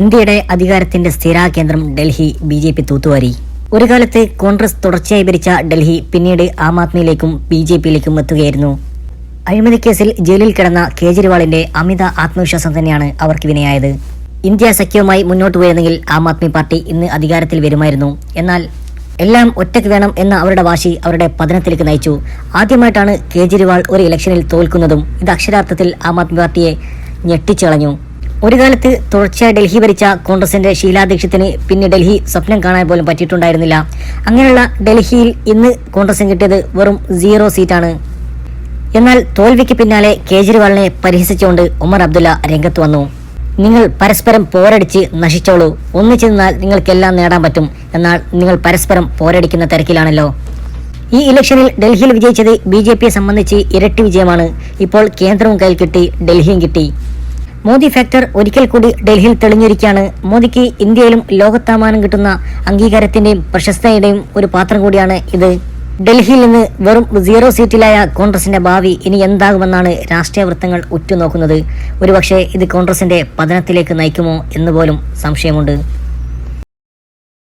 ഇന്ത്യയുടെ അധികാരത്തിന്റെ സ്ഥിരാകേന്ദ്രം ഡൽഹി ബി ജെ പി തൂത്തുവാരി. ഒരു കാലത്ത് കോൺഗ്രസ് തുടർച്ചയായി ഭരിച്ച ഡൽഹി പിന്നീട് ആം ആദ്മിയിലേക്കും ബി ജെ പിയിലേക്കും എത്തുകയായിരുന്നു. അഴിമതി കേസിൽ ജയിലിൽ കിടന്ന കേജ്രിവാളിന്റെ അമിത ആത്മവിശ്വാസം തന്നെയാണ് അവർക്ക് വിനയായത്. ഇന്ത്യ സഖ്യവുമായി മുന്നോട്ട് പോയിരുന്നെങ്കിൽ ആം ആദ്മി പാർട്ടി ഇന്ന് അധികാരത്തിൽ വരുമായിരുന്നു. എന്നാൽ എല്ലാം ഒറ്റയ്ക്ക് വേണം എന്ന അവരുടെ വാശി അവരുടെ പതനത്തിലേക്ക് നയിച്ചു. ആദ്യമായിട്ടാണ് കേജ്രിവാൾ ഒരു ഇലക്ഷനിൽ തോൽക്കുന്നതും ഇത് അക്ഷരാർത്ഥത്തിൽ ആം ആദ്മി പാർട്ടിയെ ഞെട്ടിച്ചളഞ്ഞു. ഒരു കാലത്ത് തുടർച്ചയായി ഡൽഹി ഭരിച്ച കോൺഗ്രസിന്റെ ഷീലാദീക്ഷത്തിന് പിന്നെ ഡൽഹി സ്വപ്നം കാണാൻ പോലും പറ്റിയിട്ടുണ്ടായിരുന്നില്ല. അങ്ങനെയുള്ള ഡൽഹിയിൽ ഇന്ന് കോൺഗ്രസിന് കിട്ടിയത് വെറും സീറോ സീറ്റാണ്. എന്നാൽ തോൽവിക്ക് പിന്നാലെ കേജ്രിവാളിനെ പരിഹസിച്ചുകൊണ്ട് ഉമർ അബ്ദുള്ള രംഗത്ത് വന്നു. നിങ്ങൾ പരസ്പരം പോരടിച്ച് നശിച്ചോളൂ. ഒന്നിച്ചു നിന്നാൽ നിങ്ങൾക്കെല്ലാം നേടാൻ പറ്റും. എന്നാൽ നിങ്ങൾ പരസ്പരം പോരടിക്കുന്ന തിരക്കിലാണല്ലോ. ഈ ഇലക്ഷനിൽ ഡൽഹിയിൽ വിജയിച്ചത് ബി ജെ പിയെ സംബന്ധിച്ച് ഇരട്ടി വിജയമാണ്. ഇപ്പോൾ കേന്ദ്രവും കയ്യിൽ കിട്ടി ഡൽഹിയും കിട്ടി. മോദി ഫാക്ടർ ഒരിക്കൽ കൂടി ഡൽഹിയിൽ തെളിഞ്ഞിരിക്കുകയാണ്. മോദിക്ക് ഇന്ത്യയിലും ലോകത്താമാനം കിട്ടുന്ന അംഗീകാരത്തിന്റെയും പ്രശസ്തയുടെയും ഒരു പാത്രം കൂടിയാണ് ഇത്. ഡൽഹിയിൽ നിന്ന് വെറും സീറോ സീറ്റിലായ കോൺഗ്രസിന്റെ ഭാവി ഇനി എന്താകുമെന്നാണ് രാഷ്ട്രീയ വൃത്തങ്ങൾ ഉറ്റുനോക്കുന്നത്. ഒരുപക്ഷെ ഇത് കോൺഗ്രസിന്റെ പതനത്തിലേക്ക് നയിക്കുമോ എന്ന് പോലും സംശയമുണ്ട്.